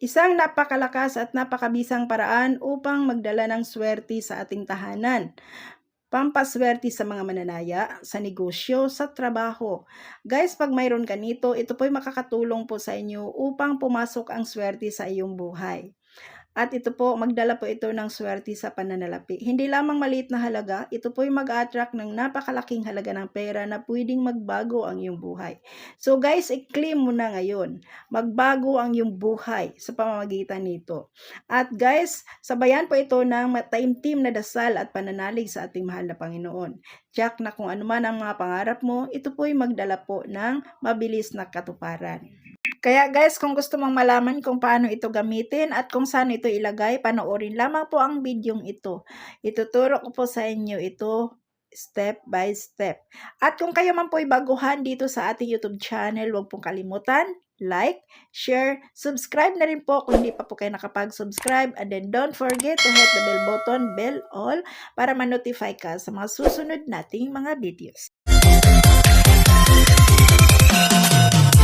Isang napakalakas at napakabisang paraan upang magdala ng swerte sa ating tahanan. Pampaswerte sa mga mananaya, sa negosyo, sa trabaho. Guys, pag mayroon ka nito, ito po'y makakatulong po sa inyo upang pumasok ang swerte sa iyong buhay. At ito po, magdala po ito ng swerte sa pananalapi. Hindi lamang maliit na halaga, ito po'y mag-attract ng napakalaking halaga ng pera na pwedeng magbago ang iyong buhay. So guys, i-claim mo na ngayon. Magbago ang iyong buhay sa pamamagitan nito. At guys, sabayan po ito ng mataimtim na dasal at pananalig sa ating mahal na Panginoon. Tiyak na kung ano man ang mga pangarap mo, ito po'y magdala po ng mabilis na katuparan. Kaya guys, kung gusto mong malaman kung paano ito gamitin at kung saan ito ilagay, panoorin lamang po ang bidyong ito. Ituturo ko po sa inyo ito step by step. At kung kayo man po'y baguhan dito sa ating YouTube channel, huwag pong kalimutan, like, share, subscribe na rin po kung hindi pa po kayo nakapag-subscribe and then don't forget to hit the bell button, bell all, para ma-notify ka sa mga susunod nating mga videos.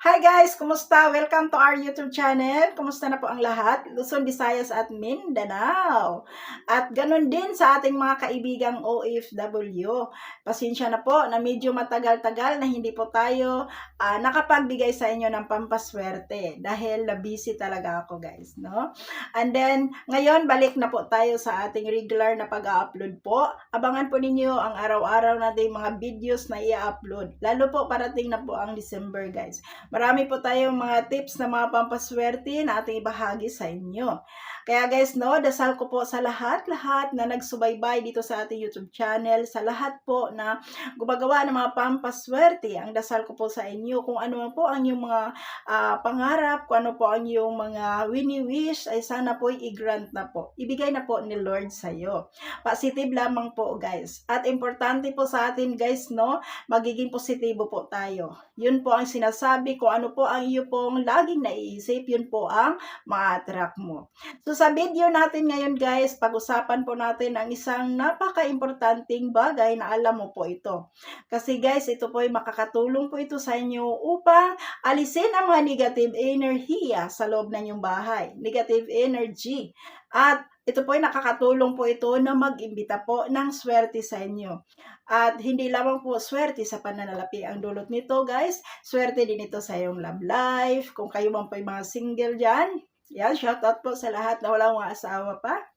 Hi guys! Kumusta? Welcome to our YouTube channel. Kumusta na po ang lahat? Luzon, Visayas at Mindanao. At ganun din sa ating mga kaibigang OFW. Pasensya na po na medyo matagal-tagal na hindi po tayo uh, nakapagbigay sa inyo ng pampaswerte dahil busy talaga ako guys. No? And then, ngayon balik na po tayo sa ating regular na pag-upload po. Abangan po ninyo ang araw-araw nating mga videos na i-upload. Lalo po parating na po ang December guys. Marami po tayong mga tips na mga pampaswerte na ating ibahagi sa inyo. Kaya guys, no, dasal ko po sa lahat-lahat na nagsubaybay dito sa ating YouTube channel, sa lahat po na gumagawa ng mga pampaswerte. Ang dasal ko po sa inyo kung ano po ang inyong mga uh, pangarap, kung ano po ang iyong mga wini-wish, ay sana po i-grant na po. Ibigay na po ni Lord sa iyo. Positive lamang po guys. At importante po sa atin guys, no, magiging positibo po tayo. Yun po ang sinasabi kung ano po ang iyo pong laging naiisip, yun po ang ma-attract mo. So sa video natin ngayon guys, pag-usapan po natin ang isang napaka-importanting bagay na alam mo po ito. Kasi guys, ito po ay makakatulong po ito sa inyo upang alisin ang mga negative energy sa loob ng inyong bahay. Negative energy. At ito po ay nakakatulong po ito na mag-imbita po ng swerte sa inyo. At hindi lamang po swerte sa pananalapi ang dulot nito guys. Swerte din ito sa iyong love life. Kung kayo man po ay mga single dyan. Yan, shout out po sa lahat na walang mga asawa pa.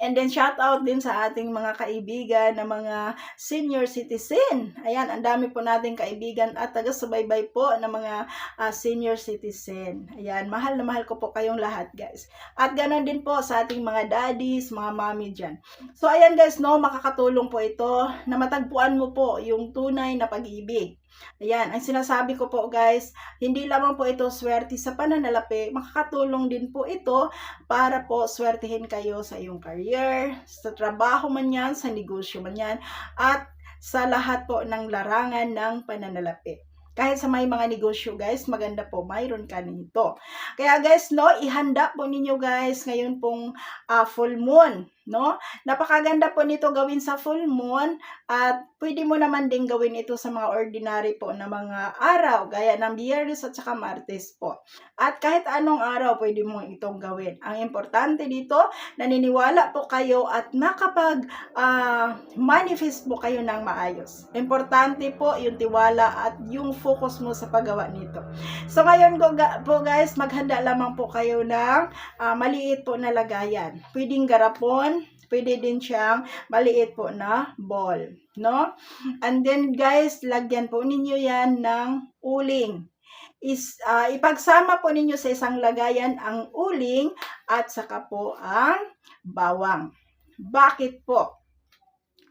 And then shout out din sa ating mga kaibigan na mga senior citizen. Ayan, ang dami po nating kaibigan at taga-subaybay po ng mga uh, senior citizen. Ayan, mahal na mahal ko po kayong lahat guys. At ganoon din po sa ating mga daddies, mga mommy dyan. So ayan guys, no, makakatulong po ito na matagpuan mo po yung tunay na pag-ibig. Ayan, ang sinasabi ko po guys, hindi lamang po ito swerte sa pananalapi, makakatulong din po ito para po swertihin kayo sa iyong career, sa trabaho man yan, sa negosyo man yan, at sa lahat po ng larangan ng pananalapi. Kahit sa may mga negosyo guys, maganda po, mayroon ka nito. Kaya guys, no, ihanda po ninyo guys ngayon pong uh, full moon no? Napakaganda po nito gawin sa full moon at pwede mo naman din gawin ito sa mga ordinary po na mga araw gaya ng Biyernes at saka Martes po. At kahit anong araw pwede mo itong gawin. Ang importante dito, naniniwala po kayo at nakapag uh, manifest po kayo ng maayos. Importante po yung tiwala at yung focus mo sa paggawa nito. So ngayon po guys, maghanda lamang po kayo ng uh, maliit po na lagayan. Pwedeng garapon, pwede din siyang maliit po na ball, no? And then guys, lagyan po ninyo yan ng uling. Is, uh, ipagsama po ninyo sa isang lagayan ang uling at saka po ang bawang. Bakit po?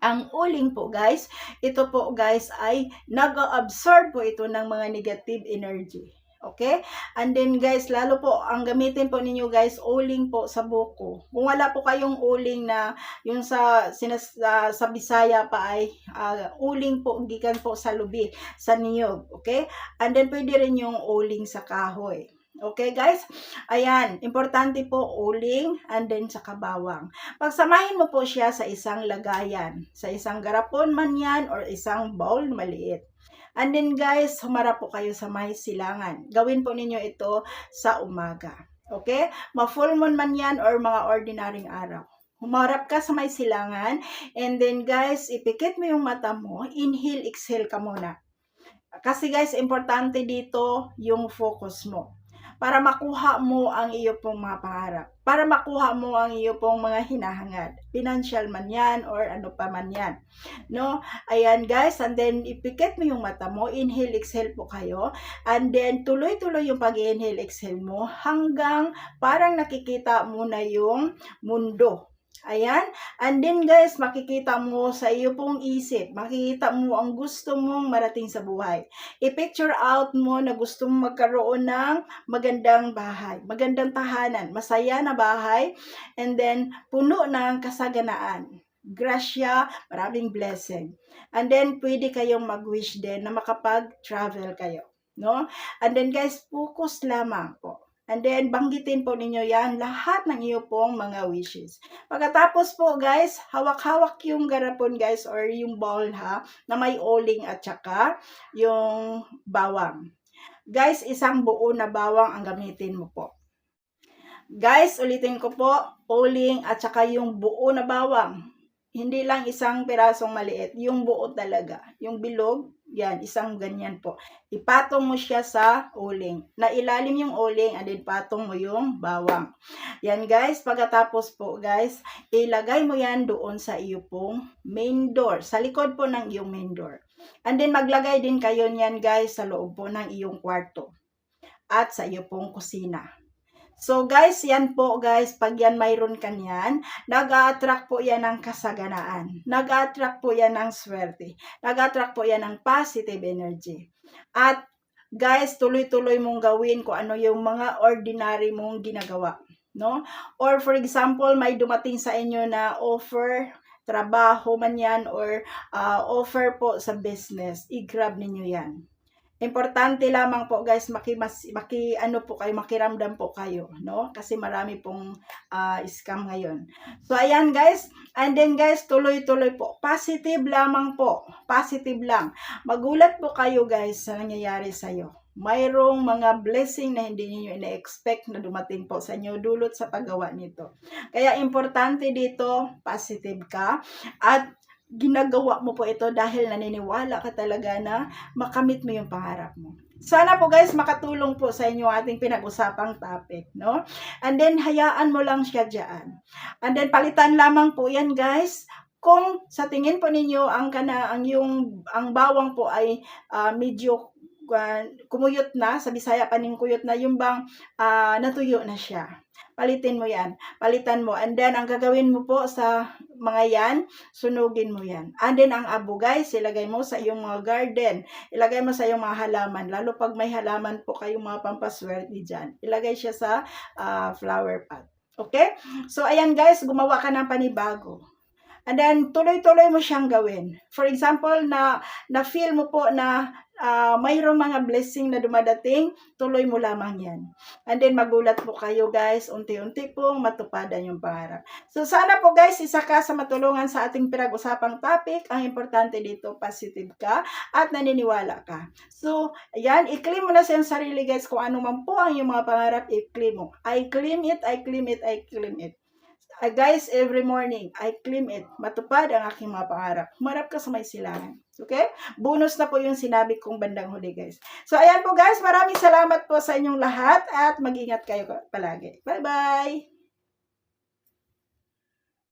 Ang uling po guys, ito po guys ay nag-absorb po ito ng mga negative energy. Okay? And then guys, lalo po, ang gamitin po ninyo guys, uling po sa buko. Kung wala po kayong uling na yung sa, sinas, uh, sa Bisaya pa ay uh, uling po, gikan po sa lubi, sa niyog. Okay? And then pwede rin yung uling sa kahoy. Okay guys? Ayan, importante po uling and then sa kabawang. Pagsamahin mo po siya sa isang lagayan. Sa isang garapon man yan or isang bowl maliit. And then guys, humarap po kayo sa may silangan. Gawin po ninyo ito sa umaga. Okay? Ma-full moon man yan or mga ordinaryong araw. Humarap ka sa may silangan and then guys, ipikit mo yung mata mo, inhale, exhale ka muna. Kasi guys, importante dito yung focus mo para makuha mo ang iyo pong mga pangarap. Para makuha mo ang iyo pong mga hinahangad. Financial man yan or ano pa man yan. No? Ayan guys, and then ipikit mo yung mata mo, inhale, exhale po kayo. And then tuloy-tuloy yung pag-inhale, exhale mo hanggang parang nakikita mo na yung mundo. Ayan. And then guys, makikita mo sa iyo pong isip, makikita mo ang gusto mong marating sa buhay. I-picture out mo na gusto mong magkaroon ng magandang bahay, magandang tahanan, masaya na bahay, and then puno ng kasaganaan. Grasya, maraming blessing. And then, pwede kayong mag-wish din na makapag-travel kayo. No? And then guys, focus lamang po. And then, banggitin po ninyo yan, lahat ng iyo pong mga wishes. Pagkatapos po, guys, hawak-hawak yung garapon, guys, or yung bowl, ha, na may oling at saka yung bawang. Guys, isang buo na bawang ang gamitin mo po. Guys, ulitin ko po, oling at saka yung buo na bawang. Hindi lang isang pirasong maliit, yung buo talaga. Yung bilog, yan, isang ganyan po. Ipatong mo siya sa uling. Na ilalim yung uling, and then patong mo yung bawang. Yan guys, pagkatapos po guys, ilagay mo yan doon sa iyo pong main door. Sa likod po ng iyong main door. And then maglagay din kayo niyan guys sa loob po ng iyong kwarto. At sa iyo pong kusina. So guys, yan po guys, pag yan mayroon ka niyan, nag-attract po yan ng kasaganaan. Nag-attract po yan ng swerte. Nag-attract po yan ng positive energy. At guys, tuloy-tuloy mong gawin kung ano yung mga ordinary mong ginagawa. No? Or for example, may dumating sa inyo na offer, trabaho man yan, or uh, offer po sa business, i-grab ninyo yan. Importante lamang po guys, maki, mas, maki ano po kayo, makiramdam po kayo, no? Kasi marami pong uh, scam ngayon. So ayan guys, and then guys, tuloy-tuloy po. Positive lamang po. Positive lang. Magulat po kayo guys sa nangyayari sa iyo. Mayroong mga blessing na hindi niyo ina-expect na dumating po sa inyo dulot sa paggawa nito. Kaya importante dito, positive ka at ginagawa mo po ito dahil naniniwala ka talaga na makamit mo yung pangarap mo. Sana po guys makatulong po sa inyo ating pinag-usapang topic, no? And then hayaan mo lang siya diyan. And then palitan lamang po 'yan guys kung sa tingin po ninyo ang kana ang yung ang bawang po ay uh, medyo kumuyot na, sa Bisaya paning kuyot na, yung bang uh, natuyo na siya. Palitin mo yan. Palitan mo. And then, ang gagawin mo po sa mga yan, sunugin mo yan. And then, ang abo guys, ilagay mo sa iyong mga garden. Ilagay mo sa iyong mga halaman. Lalo pag may halaman po kayong mga pampaswerte dyan. Ilagay siya sa uh, flower pot. Okay? So, ayan guys, gumawa ka ng panibago. And then, tuloy-tuloy mo siyang gawin. For example, na, na-feel mo po na uh, mayroong mga blessing na dumadating, tuloy mo lamang yan. And then, magulat po kayo guys, unti-unti pong matupadan yung pangarap. So, sana po guys, isa ka sa matulungan sa ating pinag-usapang topic. Ang importante dito, positive ka at naniniwala ka. So, ayan, i-claim mo na sa sarili guys kung ano man po ang iyong mga pangarap, i-claim mo. I claim it, I claim it, I claim it. Uh, guys, every morning, I claim it. Matupad ang aking mga pangarap. Humarap ka sa may silangan. Okay? Bonus na po yung sinabi kong bandang huli, guys. So, ayan po, guys. Maraming salamat po sa inyong lahat at mag-ingat kayo palagi. Bye-bye!